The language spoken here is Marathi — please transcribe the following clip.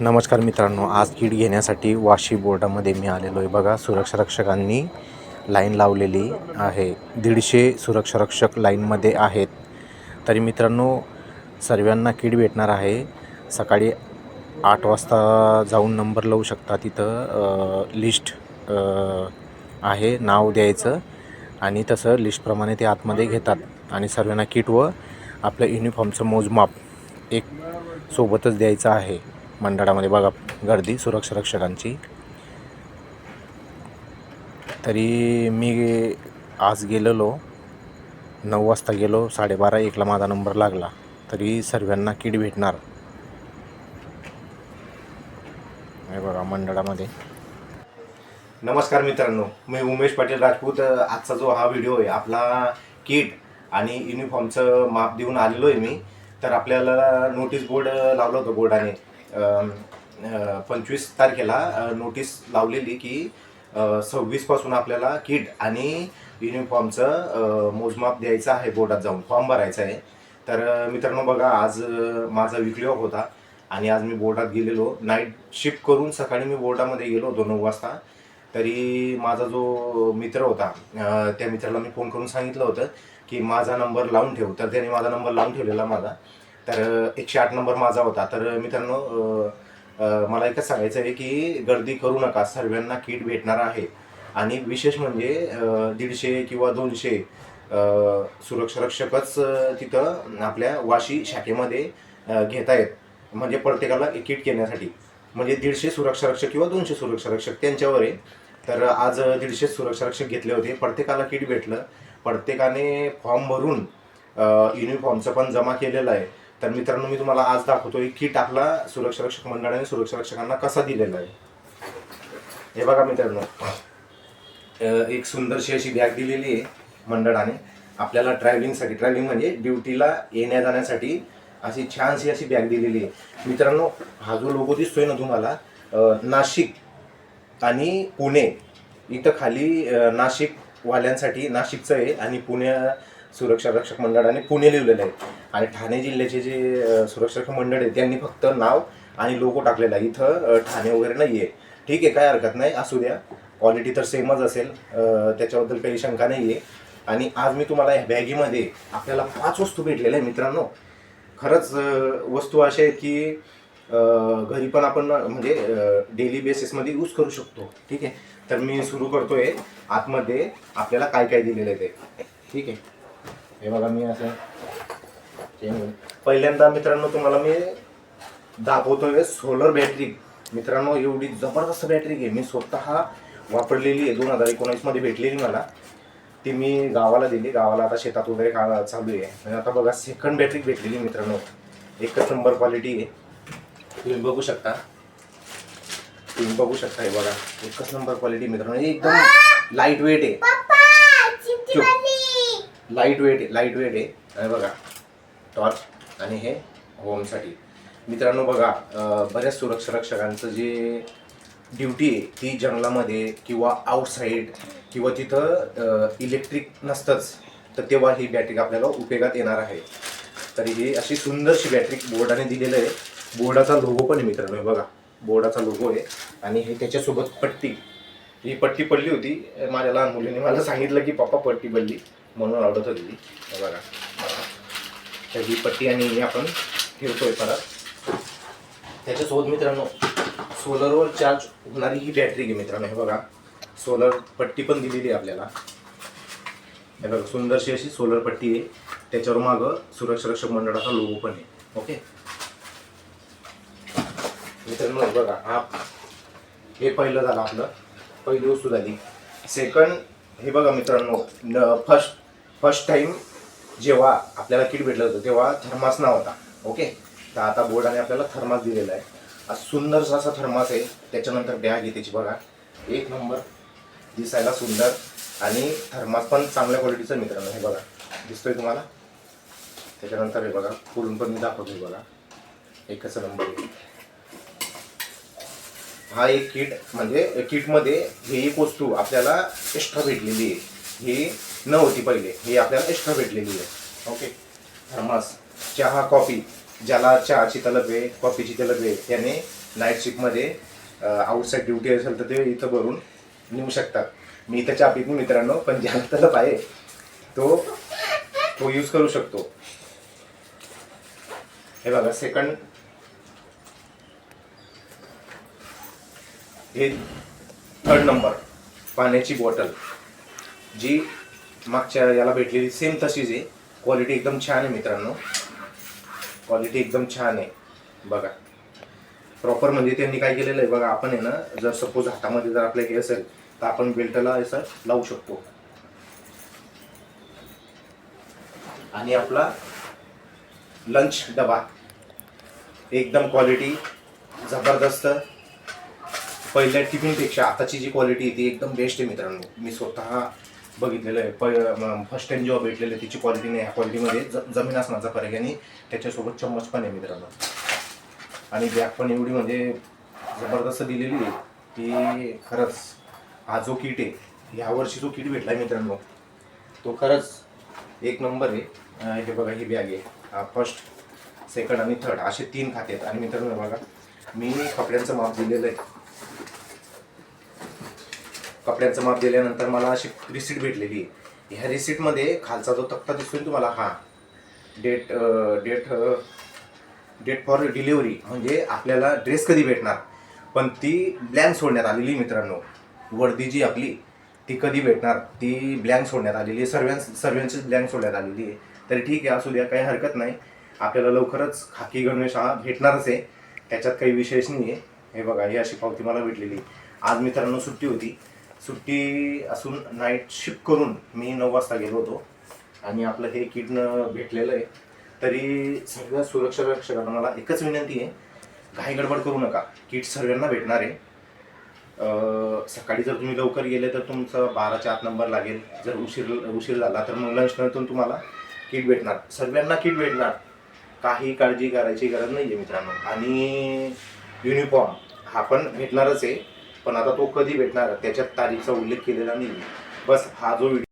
नमस्कार मित्रांनो आज किट घेण्यासाठी वाशी बोर्डामध्ये मी आलेलो आहे. बघा सुरक्षा रक्षकांनी लाईन लावलेली आहे. दीडशे सुरक्षा रक्षक लाईनमध्ये आहेत. तरी मित्रांनो सर्वांना किट भेटणार आहे. सकाळी आठ वाजता जाऊन नंबर लावू शकता. तिथं लिस्ट आहे नाव द्यायचं. आणि तसं लिस्टप्रमाणे ते आतमध्ये घेतात. आणि सर्वांना किट व आपलं युनिफॉर्मचं मोजमाप एक सोबतच द्यायचं आहे. मंडळामध्ये बघा गर्दी सुरक्षा रक्षकांची तरी मी आज गेलेलो नऊ वाजता गेलो साडेबारा एकला माझा नंबर लागला. तरी सर्वांना किट भेटणार. हे बघा मंडळामध्ये. नमस्कार मित्रांनो मी उमेश पाटील राजपूत. आजचा जो हा व्हिडिओ आहे आपला किट आणि युनिफॉर्मचं माप देऊन आलेलो आहे मी. तर आपल्याला नोटीस बोर्ड लावलं होतं बोर्डाने पंचवीस तारखेला नोटीस लावलेली की सव्वीसपासून आपल्याला किट आणि युनिफॉर्मचं मोजमाप द्यायचं आहे बोर्डात जाऊन फॉर्म भरायचा आहे. तर मित्रांनो बघा आज माझा विकली ऑफ होता आणि आज मी बोर्डात गेलेलो. नाईट शिफ्ट करून सकाळी मी बोर्डामध्ये गेलो होतो नऊ वाजता. तरी माझा जो मित्र होता त्या मित्राला मी फोन करून सांगितलं होतं की माझा नंबर लावून ठेव. तर त्याने माझा नंबर लावून ठेवलेला माझा. तर एकशे आठ नंबर माझा होता. तर मित्रांनो मला एकच सांगायचं आहे की गर्दी करू नका. सर्वांना किट भेटणार आहे. आणि विशेष म्हणजे दीडशे किंवा दोनशे अ, सुरक्षा रक्षकच तिथं आपल्या वाशी शाखेमध्ये घेत आहेत म्हणजे प्रत्येकाला एक किट घेण्यासाठी. म्हणजे दीडशे सुरक्षा रक्षक किंवा दोनशे सुरक्षा रक्षक त्यांच्यावर आहे. तर आज दीडशे सुरक्षा रक्षक घेतले होते. प्रत्येकाला किट भेटलं. प्रत्येकाने फॉर्म भरून युनिफॉर्मचं पण जमा केलेलं आहे. तर मित्रांनो मी तुम्हाला आज दाखवतोय किट आपला सुरक्षा रक्षक मंडळाने सुरक्षा रक्षकांना कसा दिलेला आहे. हे बघा मित्रांनो एक सुंदरशी अशी बॅग दिलेली आहे मंडळाने आपल्याला ट्रॅव्हलिंगसाठी ट्रॅव्हलिंग म्हणजे ड्युटीला येण्या जाण्यासाठी अशी छानशी अशी बॅग दिलेली आहे. मित्रांनो हा जो लोगो दिसतोय ना तुम्हाला नाशिक आणि पुणे इथं खाली नाशिकवाल्यांसाठी नाशिकचं आहे आणि पुणे सुरक्षा रक्षक मंडळाने पुणे लिहिलेलं आहे. आणि ठाणे जिल्ह्याचे जे सुरक्षा रक्षक मंडळ आहे त्यांनी फक्त नाव आणि लोगो टाकलेला आहे. इथं ठाणे वगैरे नाही आहे ठीक आहे काय हरकत नाही असू द्या. क्वालिटी तर सेमच असेल. त्याच्याबद्दल काही शंका नाही आहे आणि आज मी तुम्हाला या बॅगीमध्ये आपल्याला पाच वस्तू भेटलेल्या आहे मित्रांनो. खरंच वस्तू अशा आहेत की घरी पण आपण म्हणजे डेली बेसिसमध्ये यूज करू शकतो. ठीक आहे? तर मी सुरू करतोय. आतमध्ये आपल्याला काय काय दिलेलं आहे ते. ठीक आहे? हे बघा मी असं पहिल्यांदा मित्रांनो तुम्हाला मी दाखवतोय सोलर बॅटरी मित्रांनो एवढी जबरदस्त बॅटरी आहे मी स्वतः वापरलेली आहे. दोन हजार एकोणीसमध्ये भेटलेली मला. ती मी गावाला दिली. गावाला आता शेतात वगैरे का चालू आहे. आणि आता बघा सेकंड बॅटरी भेटलेली मित्रांनो. एकच नंबर क्वालिटी आहे. तुम्ही बघू शकता. तुम्ही बघू शकता हे बघा. एकच नंबर क्वालिटी मित्रांनो. हे एकदम लाइट वेट आहे लाइट वेट आहे लाइट वेट आहे. आणि बघा टॉर्च आणि हे होमसाठी मित्रांनो बघा बऱ्याच सुरक्षा रक्षकांचं जे ड्युटी आहे ती जंगलामध्ये किंवा आउटसाईड किंवा तिथं इलेक्ट्रिक नसतंच तर तेव्हा ही बॅटरी आपल्याला उपयोगात येणार आहे. तर ही अशी सुंदरशी बॅटरी बोर्डाने दिलेलं आहे. बोर्डाचा लोगो पण आहे मित्रांनो बघा. बोर्डाचा लोगो आहे. आणि हे त्याच्यासोबत पट्टी. ही पट्टी पडली होती माझ्या लहान मुलीने मला सांगितलं की पप्पा पट्टी पडली. म्हणून आवडत होती ती. हे बघा. तर ही पट्टी आणि ही आपण फिरतोय परत. त्याच्यासोबत मित्रांनो सोलरवर चार्ज होणारी ही बॅटरी घे मित्रांनो. हे बघा. सोलर पट्टी पण दिलेली आहे आपल्याला. हे बघा सुंदरशी अशी सोलर पट्टी आहे. त्याच्यावर मागं सुरक्षा रक्षक मंडळाचा लोगो पण आहे. ओके मित्रांनो बघा. हा हे पहिलं झालं आपलं. पहिली वस्तू झाली. सेकंड हे बघा मित्रांनो फर्स्ट फर्स्ट टाइम जेव्हा आपल्याला किट भेटलं होतं तेव्हा थर्मास नाव होता ओके तर आता बोर्डाने आपल्याला थर्मास दिलेला आहे. हा सुंदरसा असा थर्मास आहे. त्याच्यानंतर बॅग आहे त्याची बघा. एक नंबर दिसायला सुंदर आणि थर्मास पण चांगल्या क्वालिटीचं मित्रांनो हे बघा. दिसतोय तुम्हाला? त्याच्यानंतर हे बघा. पुरून पण मी दाखवतोय बघा. एकच नंबर हा एक किट म्हणजे किटमध्ये ही एक वस्तू आपल्याला एक्स्ट्रा भेटलेली आहे. ही न होती पहिले हे आपल्याला एक्स्ट्रा भेटलेली आहे. ओके थर्मास चहा कॉफी ज्याला चहाची तलब आहे कॉफीची तलब आहे त्याने नाईट शिफ्टमध्ये आउटसाईड ड्युटी असेल तर ते इथं भरून नेऊ शकतात. मी इथं चहा पितो मित्रांनो पण ज्याला तलब आहे तो तो यूज करू शकतो. हे बघा सेकंड हे थर्ड नंबर पाण्याची बॉटल जी मागच्या याला भेटलेली सेम तशीच आहे. क्वालिटी एकदम छान आहे मित्रांनो. क्वालिटी एकदम छान आहे. बघा. प्रॉपर म्हणजे त्यांनी काय केलेलं आहे बघा आपण आहे ना जर सपोज हातामध्ये जर आपल्या हे असेल तर आपण बेल्टला असं लावू शकतो. आणि आपला लंच डबा. एकदम क्वालिटी जबरदस्त. पहिल्या टिफिनपेक्षा आताची जी क्वालिटी आहे ती एकदम बेस्ट आहे मित्रांनो. मी स्वतः बघितलेलं आहे. फर्स्ट टाइम जेव्हा भेटलेलं आहे तिची क्वालिटी नाही. ह्या क्वालिटीमध्ये ज जमीन असण्याचा फरक आहे. आणि त्याच्यासोबत चम्मच पण आहे मित्रांनो. आणि बॅग पण एवढी म्हणजे जबरदस्त दिलेली आहे. की खरंच हा जो किट आहे ह्या वर्षी जो किट भेटला आहे मित्रांनो तो खरंच एक नंबर आहे. हे बघा ही बॅग आहे. फर्स्ट सेकंड आणि थर्ड असे तीन खाते आहेत. आणि मित्रांनो बघा मी कपड्यांचं माप दिलेलं आहे. कपड्यांचं माप दिल्यानंतर मला अशी रिसीट भेटलेली. आहे ह्या रिसीटमध्ये खालचा जो तक्ता दिसतोय तुम्हाला हा. Date date date for delivery म्हणजे आपल्याला ड्रेस कधी भेटणार? पण ती ब्लँक सोडण्यात आलेली आहे मित्रांनो. वर्दी जी आपली ती कधी भेटणार? ती ब्लँक सोडण्यात आलेली आहे. सर्वांस सर्वांचीच ब्लँक सोडण्यात आलेली आहे. तरी ठीक आहे असू द्या काही हरकत नाही. आपल्याला लवकरच खाकी गणवेश हा भेटणारच आहे. त्याच्यात काही विशेष नाही आहे हे बघा ही अशी पावती मला भेटलेली आज मित्रांनो सुट्टी होती. सुट्टी असून नाईट शिफ्ट करून मी नऊ वाजता गेलो होतो. आणि आपलं हे किटनं भेटलेलं आहे. तरी सर्व सुरक्षा रक्षकांना मला एकच विनंती आहे घाई गडबड करू नका. किट सर्वांना भेटणार आहे. सकाळी जर तुम्ही लवकर गेले तर तुमचं बाराच्या आत नंबर लागेल. जर उशीर उशीर झाला तर मग लंच नंतर तुम्हाला किट भेटणार. सर्वांना किट भेटणार. काही काळजी करायची गरज नाही आहे मित्रांनो. आणि युनिफॉर्म हा पण भेटणारच आहे. पण आता तो कधी भेटणार? त्याच्यात तारीखचा उल्लेख केलेला नाही बस हा जो व्हिडिओ